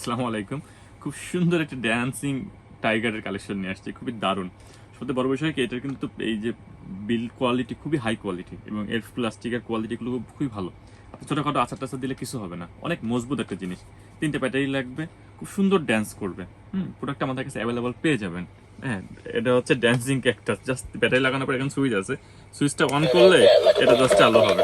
আসসালামু আলাইকুম। খুব সুন্দর একটা ড্যান্সিং টাইগারের কালেকশন নিয়ে আসছে, খুবই দারুণ। সত্যি বড় বিষয় কি, এটার কিন্তু এই যে বিল কোয়ালিটি খুবই হাই কোয়ালিটি এবং এর প্লাস্টিকের কোয়ালিটিগুলো খুবই ভালো। আপনি ছোটোখাটো আচার টাচার দিলে কিছু হবে না, অনেক মজবুত একটা জিনিস। তিনটে ব্যাটারি লাগবে, খুব সুন্দর ড্যান্স করবে। হুম প্রোডাক্ট আমাদের কাছে অ্যাভেলেবল পেয়ে যাবেন। হ্যাঁ এটা হচ্ছে ড্যান্সিং ক্যাক্টাস জাস্ট ব্যাটারি লাগানোর পর এখন সুইচ আছে। সুইচটা অন করলে এটা জাস্ট চালু হবে।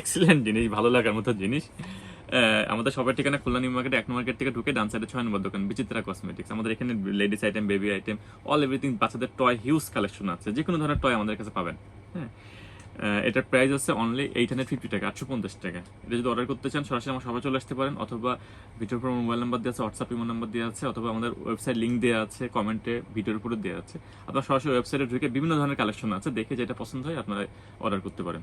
এক্সিলেন্ট জিনিস, ভালো লাগার মতো জিনিস। আমাদের সবার ঠিকানা খুলনা নিউ মার্কেট, এক মার্কেট থেকে ঢুকে ডান সাইডে ছয় নম্বর দোকান, বিচিত্রা কসমেটিক্স আমাদের এখানে ladies item baby item all everything বাচ্চাদের টয় হিউজ কালেকশন আছে। যে কোনো ধরনের টয় আমাদের কাছে পাবেন। হ্যাঁ? এটার প্রাইস হচ্ছে অনলি এইট হান্ড্রেড ফিফটি টাকা, আটশো পঞ্চাশ টাকা। এটা যদি অর্ডার করতে চান, সরাসরি আমার সবাই চলে আসতে পারেন, অথবা ভিডিওর উপর মোবাইল নাম্বার দেওয়া আছে হোয়াটসঅ্যাপ ইমো নাম্বার দেওয়া আছে, অথবা আমাদের ওয়েবসাইট লিঙ্ক দেওয়া আছে কমেন্টে ভিডিওর উপরে দেওয়া আছে। আপনার সরাসরি ওয়েবসাইটে ঢুকে বিভিন্ন ধরনের কালেকশন আছে, দেখে যেটা পছন্দ হয় আপনারা অর্ডার করতে পারেন।